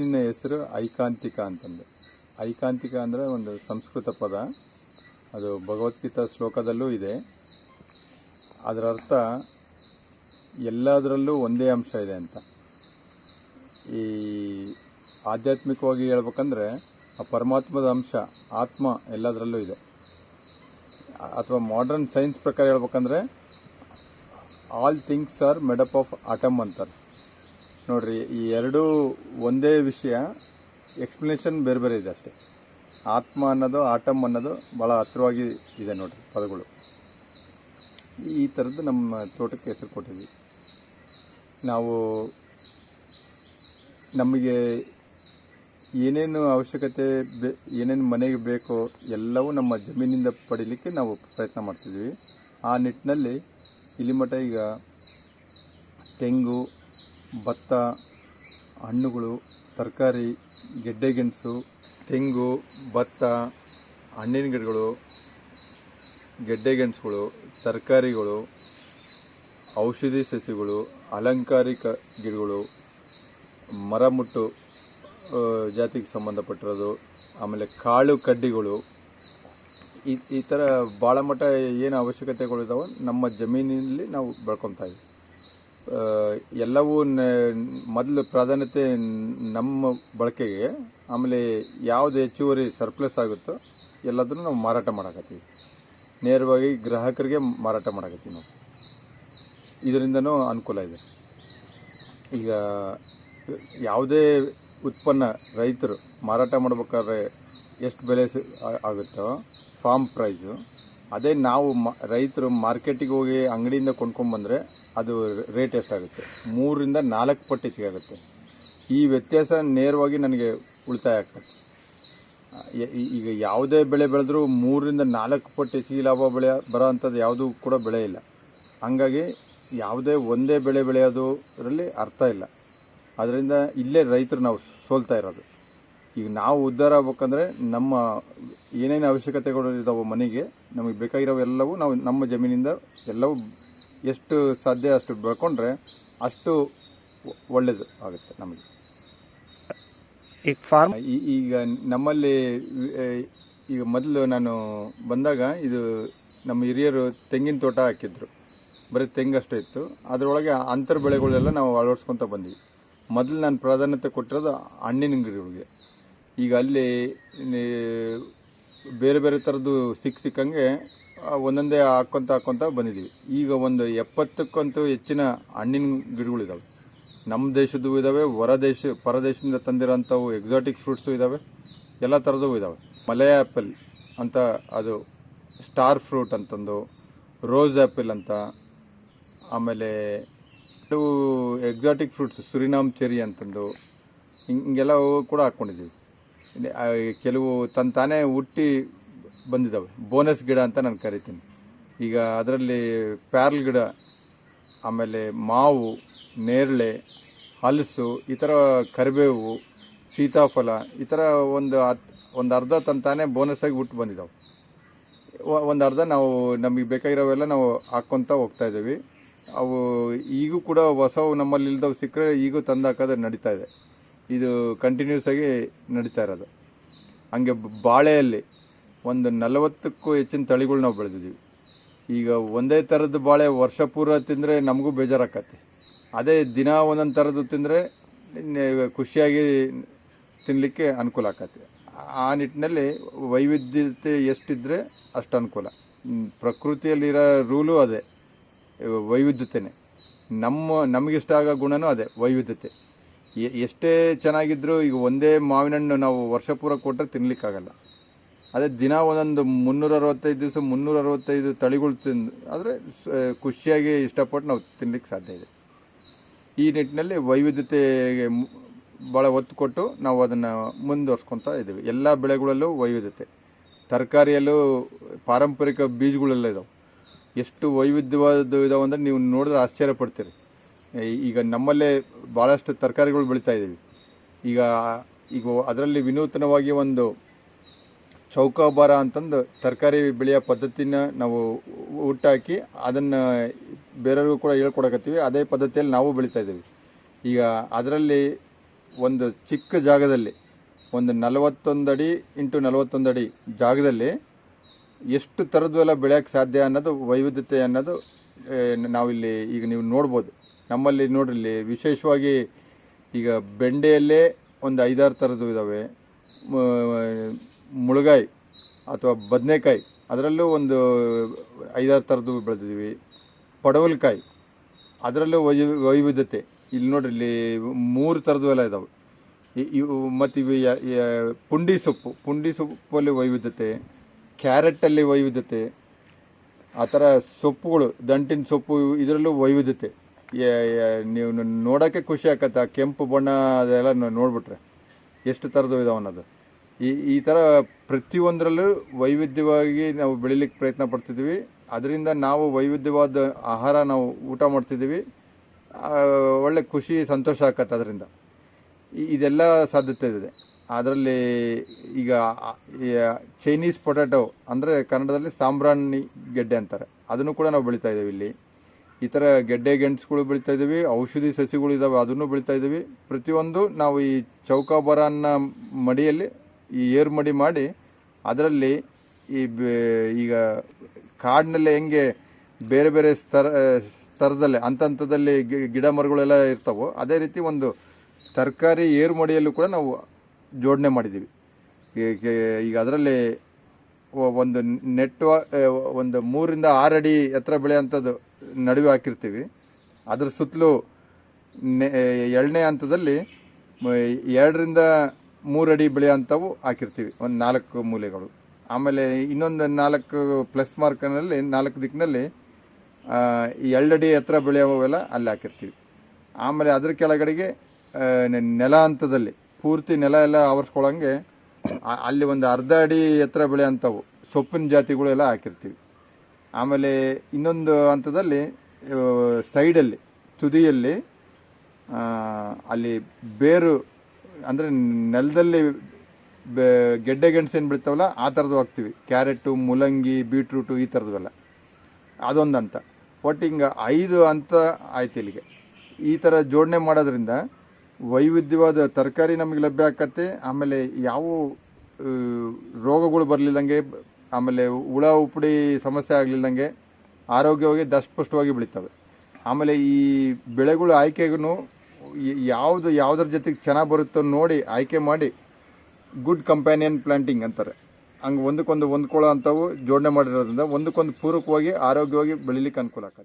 ಮೀನಿನ ಹೆಸರು ಐಕಾಂತಿಕ ಅಂತಂದು. ಐಕಾಂತಿಕ ಅಂದರೆ ಒಂದು ಸಂಸ್ಕೃತ ಪದ. ಅದು ಭಗವದ್ಗೀತಾ ಶ್ಲೋಕದಲ್ಲೂ ಇದೆ. ಅದರ ಅರ್ಥ ಎಲ್ಲದರಲ್ಲೂ ಒಂದೇ ಅಂಶ ಇದೆ ಅಂತ. ಈ ಆಧ್ಯಾತ್ಮಿಕವಾಗಿ ಹೇಳ್ಬೇಕಂದ್ರೆ ಆ ಪರಮಾತ್ಮದ ಅಂಶ, ಆತ್ಮ ಎಲ್ಲದರಲ್ಲೂ ಇದೆ. ಅಥವಾ ಮಾಡರ್ನ್ ಸೈನ್ಸ್ ಪ್ರಕಾರ ಹೇಳ್ಬೇಕಂದ್ರೆ all things are made up of atom ಅಂತಾರೆ. ನೋಡ್ರಿ, ಈ ಎರಡೂ ಒಂದೇ ವಿಷಯ ಎಕ್ಸ್ಪ್ಲನೇಷನ್ ಬೇರೆ ಬೇರೆ ಇದೆ ಅಷ್ಟೇ. ಆತ್ಮ ಅನ್ನೋದು, ಆಟಮ್ ಅನ್ನೋದು ಭಾಳ ಹತ್ರವಾಗಿ ಇದೆ ನೋಡ್ರಿ ಪದಗಳು. ಈ ಥರದ್ದು ನಮ್ಮ ತೋಟಕ್ಕೆ ಹೆಸರು ಕೊಟ್ಟಿದ್ವಿ. ನಾವು ನಮಗೆ ಏನೇನು ಅವಶ್ಯಕತೆ ಬೇ, ಏನೇನು ಮನೆಗೆ ಬೇಕೋ ಎಲ್ಲವೂ ನಮ್ಮ ಜಮೀನಿಂದ ಪಡೀಲಿಕ್ಕೆ ನಾವು ಪ್ರಯತ್ನ ಮಾಡ್ತಿದ್ವಿ. ಆ ನಿಟ್ಟಿನಲ್ಲಿ ಇಲ್ಲಿ ಮಠ ಈಗ ತೆಂಗು ಭತ್ತ, ಹಣ್ಣುಗಳು, ತರಕಾರಿ, ಗೆಡ್ಡೆ ಗೆಣಸು, ತೆಂಗು, ಭತ್ತ, ಹಣ್ಣಿನ ಗಿಡಗಳು ಗೆಡ್ಡೆಗೆಣಸುಗಳು ತರಕಾರಿಗಳು, ಔಷಧಿ ಸಸಿಗಳು, ಅಲಂಕಾರಿಕ ಗಿಡಗಳು ಮರಮುಟ್ಟು ಜಾತಿಗೆ ಸಂಬಂಧಪಟ್ಟಿರೋದು, ಆಮೇಲೆ ಕಾಳು ಕಡ್ಡಿಗಳು, ಈ ಈ ಥರ ಭಾಳ ಮಟ್ಟ ಏನು ಅವಶ್ಯಕತೆಗಳಿದಾವೋ ನಮ್ಮ ಜಮೀನಿನಲ್ಲಿ ನಾವು ಬೆಳ್ಕೊತಾ ಇದ್ದೀವಿ. ಎಲ್ಲವೂ ಮೊದಲು ಪ್ರಾಧಾನ್ಯತೆ ನಮ್ಮ ಬಳಕೆಗೆ, ಆಮೇಲೆ ಯಾವುದು ಹೆಚ್ಚುವರಿ ಸರ್ಪ್ಲಸ್ ಆಗುತ್ತೋ ಎಲ್ಲದನ್ನು ನಾವು ಮಾರಾಟ ಮಾಡಕತ್ತೀವಿ. ನೇರವಾಗಿ ಗ್ರಾಹಕರಿಗೆ ಮಾರಾಟ ಮಾಡಕತ್ತೀವಿ ನಾವು. ಇದರಿಂದನೂ ಅನುಕೂಲ ಇದೆ. ಈಗ ಯಾವುದೇ ಉತ್ಪನ್ನ ರೈತರು ಮಾರಾಟ ಮಾಡಬೇಕಾದ್ರೆ ಎಷ್ಟು ಬೆಲೆ ಆಗುತ್ತೋ ಫಾರ್ಮ್ ಪ್ರೈಸು ಅದೇ ನಾವು ರೈತರು ಮಾರ್ಕೆಟಿಗೆ ಹೋಗಿ ಅಂಗಡಿಯಿಂದ ಕೊಂಡ್ಕೊಂಡ್ಬಂದ್ರೆ ಅದು ರೇಟ್ ಎಷ್ಟಾಗುತ್ತೆ ಮೂರರಿಂದ ನಾಲ್ಕು ಪಟ್ಟು ಹೆಚ್ಚಿಗೆ ಈ ವ್ಯತ್ಯಾಸ ನೇರವಾಗಿ ನನಗೆ ಉಳಿತಾಯ ಆಗ್ತದೆ. ಈಗ ಯಾವುದೇ ಬೆಳೆ ಬೆಳೆದರೂ ಮೂರರಿಂದ ನಾಲ್ಕು ಪಟ್ಟು ಹೆಚ್ಚಿಗೆ ಲಾಭ ಬೆಳೆ, ಬರೋ ಅಂಥದ್ದು ಯಾವುದೂ ಕೂಡ ಬೆಳೆ ಇಲ್ಲ. ಹಾಗಾಗಿ ಯಾವುದೇ ಒಂದೇ ಬೆಳೆ ಬೆಳೆಯೋದರಲ್ಲಿ ಅರ್ಥ ಇಲ್ಲ. ಅದರಿಂದ ಇಲ್ಲೇ ರೈತರು ನಾವು ಸೋಲ್ತಾ ಇರೋದು. ಈಗ ನಾವು ಉದ್ಧಾರ ಆಗ್ಬೇಕಂದ್ರೆ ನಮ್ಮ ಏನೇನು ಅವಶ್ಯಕತೆಗಳು ಇದ್ದಾವೆ ಮನೆಗೆ, ನಮಗೆ ಬೇಕಾಗಿರೋ ಎಲ್ಲವೂ ನಾವು ನಮ್ಮ ಜಮೀನಿಂದ ಎಲ್ಲವೂ ಎಷ್ಟು ಸಾಧ್ಯ ಅಷ್ಟು ಬೆಳ್ಕೊಂಡ್ರೆ ಅಷ್ಟು ಒಳ್ಳೆಯದು ಒಳ್ಳೇದು ಆಗುತ್ತೆ ನಮಗೆ. ಈಗ ಫಾರ್ಮ್ ಈಗ ನಮ್ಮಲ್ಲಿ ಈಗ ಮೊದಲು ನಾನು ಬಂದಾಗ ಇದು ನಮ್ಮ ಹಿರಿಯರು ತೆಂಗಿನ ತೋಟ ಹಾಕಿದ್ರು. ಬರೀ ತೆಂಗಷ್ಟೇ ಇತ್ತು. ಅದರೊಳಗೆ ಅಂತರ ಬೆಳೆಗಳೆಲ್ಲ ನಾವು ಅಳವಡಿಸ್ಕೊತ ಬಂದ್ವಿ. ಮೊದಲು ನಾನು ಪ್ರಾಧಾನ್ಯತೆ ಕೊಟ್ಟಿರೋದು ಹಣ್ಣಿನ ಗಿಡಗಳಿಗೆ ಈಗ ಅಲ್ಲಿ ಬೇರೆ ಬೇರೆ ಥರದ್ದು ಸಿಕ್ಕ ಸಿಕ್ಕಂಗೆ ಒಂದೊಂದೇ ಹಾಕ್ಕೊಂತ ಹಾಕ್ಕೊಂತ ಬಂದಿದ್ದೀವಿ ಈಗ ಒಂದು ಎಪ್ಪತ್ತಕ್ಕಂತೂ ಹೆಚ್ಚಿನ ಹಣ್ಣಿನ ಗಿಡಗಳಿದಾವೆ. ನಮ್ಮ ದೇಶದ್ದು ಇದಾವೆ, ಹೊರ ದೇಶ, ಪರದೇಶದಿಂದ ತಂದಿರೋಂಥವು ಎಕ್ಸಾಟಿಕ್ ಫ್ರೂಟ್ಸು ಇದಾವೆ, ಎಲ್ಲ ಥರದ್ದು ಇದಾವೆ. ಮಲಯ ಆ್ಯಪಲ್ ಅಂತ ಅದು ಸ್ಟಾರ್ ಫ್ರೂಟ್ ಅಂತಂದು ರೋಸ್ ಆ್ಯಪಲ್ ಅಂತ, ಆಮೇಲೆ ಕೆಲವು ಎಕ್ಸಾಟಿಕ್ ಫ್ರೂಟ್ಸ್ ಸುರಿನಾಮ್ ಚೆರಿ ಅಂತಂದು ಹಿಂಗ್- ಹಿಂಗೆಲ್ಲವೂ ಕೂಡ ಹಾಕ್ಕೊಂಡಿದ್ದೀವಿ ಕೆಲವು ತನ್ನ ತಾನೇ ಹುಟ್ಟಿ ಬಂದಿದ್ದಾವೆ. ಬೋನಸ್ ಗಿಡ ಅಂತ ನಾನು ಕರಿತೀನಿ. ಈಗ ಅದರಲ್ಲಿ ಪ್ಯಾರಲ್ ಗಿಡ, ಆಮೇಲೆ ಮಾವು, ನೇರಳೆ, ಹಲಸು, ಈ ಥರ ಕರಿಬೇವು, ಸೀತಾಫಲ, ಈ ಥರ ಒಂದು ಒಂದು ಅರ್ಧ ತಂತಾನೆ ಬೋನಸ್ ಆಗಿ ಹುಟ್ಟು ಬಂದಿದ್ದಾವೆ. ಒಂದು ಅರ್ಧ ನಾವು, ನಮಗೆ ಬೇಕಾಗಿರೋವೆಲ್ಲ ನಾವು ಹಾಕ್ಕೊತ ಹೋಗ್ತಾ ಇದ್ದೀವಿ. ಅವು ಈಗೂ ಕೂಡ ಹೊಸವು ನಮ್ಮಲ್ಲಿ ಇಲ್ದವು ಸಿಕ್ಕರೆ ಈಗೂ ತಂದು ಹಾಕೋದು ನಡೀತಾ ಇದೆ. ಇದು ಕಂಟಿನ್ಯೂಸ್ ಆಗಿ ನಡೀತಾ ಇರೋದು. ಹಂಗೆ ಬಾಳೆಯಲ್ಲಿ ಒಂದು ನಲವತ್ತಕ್ಕೂ ಹೆಚ್ಚಿನ ತಳಿಗಳು ನಾವು ಬೆಳೆದಿದ್ದೀವಿ. ಈಗ ಒಂದೇ ಥರದ ಬಾಳೆ ವರ್ಷ ಪೂರ ತಿಂದರೆ ನಮಗೂ ಬೇಜಾರಾಕತ್ತೆ. ಅದೇ ದಿನ ಒಂದೊಂದು ಥರದ್ದು ತಿಂದರೆ ಖುಷಿಯಾಗಿ ತಿನ್ನಲಿಕ್ಕೆ ಅನುಕೂಲ ಆಕತ್ತೆ. ಆ ನಿಟ್ಟಿನಲ್ಲಿ ವೈವಿಧ್ಯತೆ ಎಷ್ಟಿದ್ರೆ ಅಷ್ಟು ಅನುಕೂಲ. ಪ್ರಕೃತಿಯಲ್ಲಿರೋ ರೂಲು ಅದೇ. ವೈವಿಧ್ಯತೆನೇ. ನಮ್ಮ, ನಮಗಿಷ್ಟ ಆಗೋ ಗುಣನೂ ಅದೇ, ವೈವಿಧ್ಯತೆ. ಎಷ್ಟೇ ಚೆನ್ನಾಗಿದ್ದರೂ ಈಗ ಒಂದೇ ಮಾವಿನ ಹಣ್ಣು ನಾವು ವರ್ಷ ಪೂರ ಕೊಟ್ಟರೆ ತಿನ್ಲಿಕ್ಕಾಗಲ್ಲ. ಅದೇ ದಿನ ಒಂದೊಂದು ಮುನ್ನೂರ ಅರವತ್ತೈದು ದಿವಸ ಮುನ್ನೂರ ಅರವತ್ತೈದು ತಳಿಗಳು ತಿಂದು, ಆದರೆ ಖುಷಿಯಾಗಿ ಇಷ್ಟಪಟ್ಟು ನಾವು ತಿನ್ಲಿಕ್ಕೆ ಸಾಧ್ಯ ಇದೆ. ಈ ನಿಟ್ಟಿನಲ್ಲಿ ವೈವಿಧ್ಯತೆಗೆ ಭಾಳ ಒತ್ತು ಕೊಟ್ಟು ನಾವು ಅದನ್ನು ಮುಂದುವರ್ಸ್ಕೊತಾ ಇದ್ದೀವಿ. ಎಲ್ಲ ಬೆಳೆಗಳಲ್ಲೂ ವೈವಿಧ್ಯತೆ. ತರಕಾರಿಯಲ್ಲೂ ಪಾರಂಪರಿಕ ಬೀಜಗಳೆಲ್ಲ ಇದಾವೆ. ಎಷ್ಟು ವೈವಿಧ್ಯವಾದ ಇದಾವೆ ಅಂದರೆ ನೀವು ನೋಡಿದ್ರೆ ಆಶ್ಚರ್ಯ ಪಡ್ತೀರಿ. ಈಗ ನಮ್ಮಲ್ಲೇ ಭಾಳಷ್ಟು ತರಕಾರಿಗಳು ಬೆಳೀತಾ ಇದ್ದೀವಿ. ಈಗ ಈಗ ಅದರಲ್ಲಿ ವಿನೂತನವಾಗಿ ಒಂದು ಚೌಕಾಬಾರ ಅಂತಂದು ತರಕಾರಿ ಬೆಳೆಯೋ ಪದ್ಧತಿನ ನಾವು ಹುಟ್ಟಾಕಿ ಅದನ್ನು ಬೇರೆಯವ್ರಿಗೂ ಕೂಡ ಹೇಳ್ಕೊಡಕತ್ತೀವಿ. ಅದೇ ಪದ್ಧತಿಯಲ್ಲಿ ನಾವು ಬೆಳೀತಾ ಇದ್ದೀವಿ. ಈಗ ಅದರಲ್ಲಿ ಒಂದು ಚಿಕ್ಕ ಜಾಗದಲ್ಲಿ ಒಂದು ನಲವತ್ತೊಂದು ಅಡಿ ಇಂಟು ನಲವತ್ತೊಂದು ಅಡಿ ಜಾಗದಲ್ಲಿ ಎಷ್ಟು ಥರದ್ದು ಎಲ್ಲ ಬೆಳೆಯೋಕ್ಕೆ ಸಾಧ್ಯ ಅನ್ನೋದು, ವೈವಿಧ್ಯತೆ ಅನ್ನೋದು ನಾವಿಲ್ಲಿ ಈಗ ನೀವು ನೋಡ್ಬೋದು. ನಮ್ಮಲ್ಲಿ ನೋಡ್ರಿ ವಿಶೇಷವಾಗಿ ಈಗ ಬೆಂಡೆಯಲ್ಲೇ ಒಂದು ಐದಾರು ಥರದ್ದು ಇದ್ದಾವೆ ಮುಳುಗಾಯಿ ಅಥವಾ ಬದನೆಕಾಯಿ, ಅದರಲ್ಲೂ ಒಂದು ಐದಾರು ಥರದ್ದು ಬೆಳೆದಿದ್ದೀವಿ. ಪಡವಲ್ಕಾಯಿ, ಅದರಲ್ಲೂ ವೈ ವೈವಿಧ್ಯತೆ. ಇಲ್ಲಿ ನೋಡ್ರಿ, ಇಲ್ಲಿ ಮೂರು ಥರದ್ದು ಎಲ್ಲ ಇದಾವೆ. ಇವು ಮತ್ತು ಇವು ಪುಂಡಿ ಸೊಪ್ಪು. ಪುಂಡಿ ಸೊಪ್ಪಲ್ಲಿ ವೈವಿಧ್ಯತೆ, ಕ್ಯಾರೆಟಲ್ಲಿ ವೈವಿಧ್ಯತೆ, ಆ ಥರ ಸೊಪ್ಪುಗಳು, ದಂಟಿನ ಸೊಪ್ಪು ಇದರಲ್ಲೂ ವೈವಿಧ್ಯತೆ. ನೀವು ನೋಡೋಕ್ಕೆ ಖುಷಿ ಆಗತ್ತೆ ಆ ಕೆಂಪು ಬಣ್ಣ ಅದೆಲ್ಲ ನೋಡ್ಬಿಟ್ರೆ. ಎಷ್ಟು ಥರದ್ದು ಇದಾವೆ ಅನ್ನೋದು. ಈ ಈ ಥರ ಪ್ರತಿಯೊಂದರಲ್ಲೂ ವೈವಿಧ್ಯವಾಗಿ ನಾವು ಬೆಳಿಲಿಕ್ಕೆ ಪ್ರಯತ್ನ ಪಡ್ತಿದ್ದೀವಿ. ಅದರಿಂದ ನಾವು ವೈವಿಧ್ಯವಾದ ಆಹಾರ ನಾವು ಊಟ ಮಾಡ್ತಿದ್ದೀವಿ. ಒಳ್ಳೆ ಖುಷಿ, ಸಂತೋಷ ಆಗತ್ತೆ ಅದರಿಂದ. ಇದೆಲ್ಲ ಸಾಧ್ಯತೆ ಇದೆ. ಅದರಲ್ಲಿ ಈಗ ಚೈನೀಸ್ ಪೊಟ್ಯಾಟೊ ಅಂದರೆ ಕನ್ನಡದಲ್ಲಿ ಸಾಂಬ್ರಾಣಿ ಗೆಡ್ಡೆ ಅಂತಾರೆ. ಅದನ್ನು ಕೂಡ ನಾವು ಬೆಳೀತಾ ಇದ್ದೀವಿ ಇಲ್ಲಿ. ಈ ಥರ ಗೆಡ್ಡೆ ಗೆಣಸುಗಳು ಬೆಳೀತಾ ಇದ್ದೀವಿ. ಔಷಧಿ ಸಸಿಗಳು ಇದ್ದಾವೆ ಅದನ್ನು ಬೆಳೀತಾ ಇದ್ದೀವಿ. ಪ್ರತಿಯೊಂದು ನಾವು ಈ ಚೌಕಾಬಾರನ್ನ ಮಡಿಯಲ್ಲಿ ಈ ಏರ್ಮಡಿ ಮಾಡಿ ಅದರಲ್ಲಿ ಈ ಈಗ ಕಾಡಿನಲ್ಲೇ ಹೆಂಗೆ ಬೇರೆ ಬೇರೆ ಸ್ತರ ಸ್ತರದಲ್ಲಿ ಹಂತದಲ್ಲಿ ಗಿಡ ಮರಗಳೆಲ್ಲ ಇರ್ತಾವೋ ಅದೇ ರೀತಿ ಒಂದು ತರಕಾರಿ ಏರ್ಮಡಿಯಲ್ಲೂ ಕೂಡ ನಾವು ಜೋಡಣೆ ಮಾಡಿದ್ದೀವಿ. ಈಗ ಅದರಲ್ಲಿ ಒಂದು ನೆಟ್ ಒಂದು ಮೂರಿಂದ ಆರು ಅಡಿ ಎತ್ತರ ಬೆಳೆಯುವಂಥದ್ದು ನಡುವೆ ಹಾಕಿರ್ತೀವಿ. ಅದ್ರ ಸುತ್ತಲೂ ನೆ- ಎರಡನೇ ಹಂತದಲ್ಲಿ ಎರಡರಿಂದ ಮೂರು ಅಡಿ ಬೆಳೆಯುವಂಥವು ಹಾಕಿರ್ತೀವಿ. ಒಂದು ನಾಲ್ಕು ಮೂಲೆಗಳು. ಆಮೇಲೆ ಇನ್ನೊಂದು ನಾಲ್ಕು ಪ್ಲಸ್ ಮಾರ್ಕ್ನಲ್ಲಿ ನಾಲ್ಕು ದಿಕ್ಕಿನಲ್ಲಿ ಈ ಎರಡಡಿ ಎತ್ತರ ಬೆಳೆಯುವವೆಲ್ಲ ಅಲ್ಲಿ ಹಾಕಿರ್ತೀವಿ. ಆಮೇಲೆ ಅದ್ರ ಕೆಳಗಡೆಗೆ ನೆಲ ಹಂತದಲ್ಲಿ, ಪೂರ್ತಿ ನೆಲ ಎಲ್ಲ ಆವರಿಸ್ಕೊಳ್ಳಂಗೆ ಅಲ್ಲಿ ಒಂದು ಅರ್ಧ ಅಡಿ ಎತ್ತರ ಬೆಳೆಯುವಂಥವು ಸೊಪ್ಪಿನ ಜಾತಿಗಳು ಎಲ್ಲ ಹಾಕಿರ್ತೀವಿ. ಆಮೇಲೆ ಇನ್ನೊಂದು ಹಂತದಲ್ಲಿ ಸೈಡಲ್ಲಿ ತುದಿಯಲ್ಲಿ ಅಲ್ಲಿ ಬೇರು ಅಂದರೆ ನೆಲದಲ್ಲಿ ಗೆಡ್ಡೆ ಗೆಣಸು ಏನು ಬಿಡ್ತಾವಲ್ಲ, ಆ ಥರದ್ದು ಹಾಕ್ತೀವಿ. ಕ್ಯಾರೆಟು, ಮುಲಂಗಿ, ಬೀಟ್ರೂಟು ಈ ಥರದ್ವೆಲ್ಲ ಅದೊಂದು ಹಂತ ಒಟ್ಟು ಹಿಂಗೆ ಐದು ಅಂತ ಆಯ್ತು ಇಲ್ಲಿಗೆ. ಈ ಥರ ಜೋಡಣೆ ಮಾಡೋದ್ರಿಂದ ವೈವಿಧ್ಯವಾದ ತರಕಾರಿ ನಮಗೆ ಲಭ್ಯ ಆಕತ್ತೆ, ಆಮೇಲೆ ಯಾವ ರೋಗಗಳು ಬರಲಿಲ್ಲಂಗೆ ಆಮೇಲೆ ಹುಳ, ಉಪ್ಪುಡಿ ಸಮಸ್ಯೆ ಆಗಲಿಲ್ಲಂಗೆ ಆರೋಗ್ಯವಾಗಿ ದಷ್ಟಪುಷ್ಟವಾಗಿ ಬೆಳೀತವೆ. ಆಮೇಲೆ ಈ ಬೆಳೆಗಳು ಆಯ್ಕೆಗೂ ಯಾವುದು ಯಾವುದ್ರ ಜೊತೆಗೆ ಚೆನ್ನಾಗಿ ಬರುತ್ತೋ ನೋಡಿ ಆಯ್ಕೆ ಮಾಡಿ ಗುಡ್ ಕಂಪ್ಯಾನಿಯನ್ ಪ್ಲಾಂಟಿಂಗ್ ಅಂತಾರೆ. ಹಂಗೆ ಒಂದಕ್ಕೊಂದು ಹೊಂದ್ಕೊಳ್ಳೋ ಅಂಥವು ಜೋಡಣೆ ಮಾಡಿರೋದ್ರಿಂದ ಒಂದಕ್ಕೊಂದು ಪೂರಕವಾಗಿ ಆರೋಗ್ಯವಾಗಿ ಬೆಳಿಲಿಕ್ಕೆ ಅನುಕೂಲ ಆಗತ್ತೆ